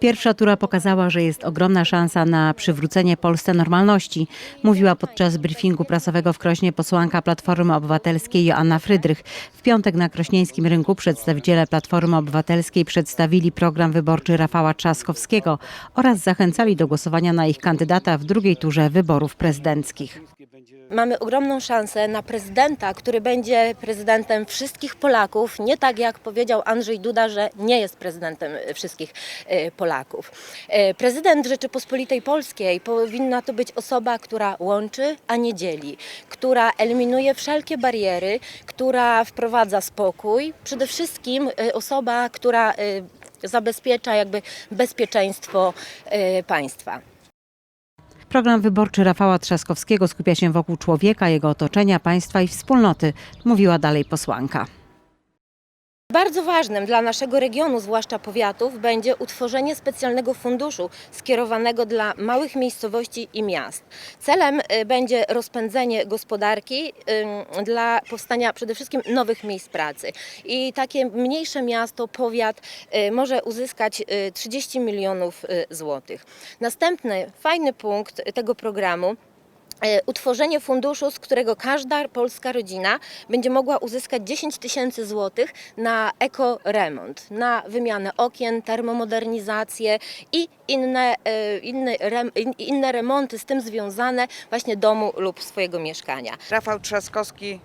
Pierwsza tura pokazała, że jest ogromna szansa na przywrócenie Polsce normalności, mówiła podczas briefingu prasowego w Krośnie posłanka Platformy Obywatelskiej Joanna Frydrych. W piątek na krośnieńskim rynku przedstawiciele Platformy Obywatelskiej przedstawili program wyborczy Rafała Trzaskowskiego oraz zachęcali do głosowania na ich kandydata w drugiej turze wyborów prezydenckich. Mamy ogromną szansę na prezydenta, który będzie prezydentem wszystkich Polaków, nie tak jak powiedział Andrzej Duda, że nie jest prezydentem wszystkich Polaków. E, Prezydent Rzeczypospolitej Polskiej powinna to być osoba, która łączy, a nie dzieli, która eliminuje wszelkie bariery, która wprowadza spokój, przede wszystkim e, osoba, która e, zabezpiecza jakby bezpieczeństwo e, państwa. Program wyborczy Rafała Trzaskowskiego skupia się wokół człowieka, jego otoczenia, państwa i wspólnoty, mówiła dalej posłanka. Bardzo ważnym dla naszego regionu, zwłaszcza powiatów, będzie utworzenie specjalnego funduszu skierowanego dla małych miejscowości i miast. Celem y, będzie rozpędzenie gospodarki dla powstania przede wszystkim nowych miejsc pracy. I takie mniejsze miasto, powiat y, może uzyskać y, 30 milionów y, złotych. Następny fajny punkt tego programu utworzenie funduszu, z którego każda polska rodzina będzie mogła uzyskać 10 tysięcy złotych na ekoremont, na wymianę okien, termomodernizację i inne, e, inne, inne remonty z tym związane właśnie domu lub swojego mieszkania. Rafał Trzaskowski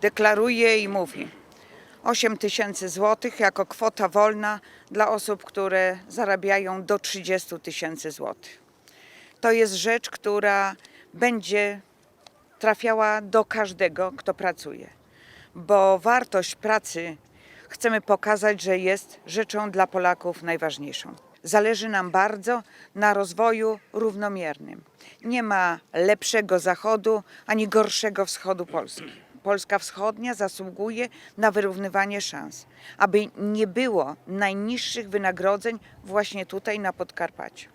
deklaruje i mówi 8 tysięcy złotych jako kwota wolna dla osób, które zarabiają do 30 tysięcy złotych. To jest rzecz, która będzie trafiała do każdego, kto pracuje, bo wartość pracy chcemy pokazać, że jest rzeczą dla Polaków najważniejszą. Zależy nam bardzo na rozwoju równomiernym. Nie ma lepszego zachodu ani gorszego wschodu Polski. Polska Wschodnia zasługuje na wyrównywanie szans, aby nie było najniższych wynagrodzeń właśnie tutaj na Podkarpaciu.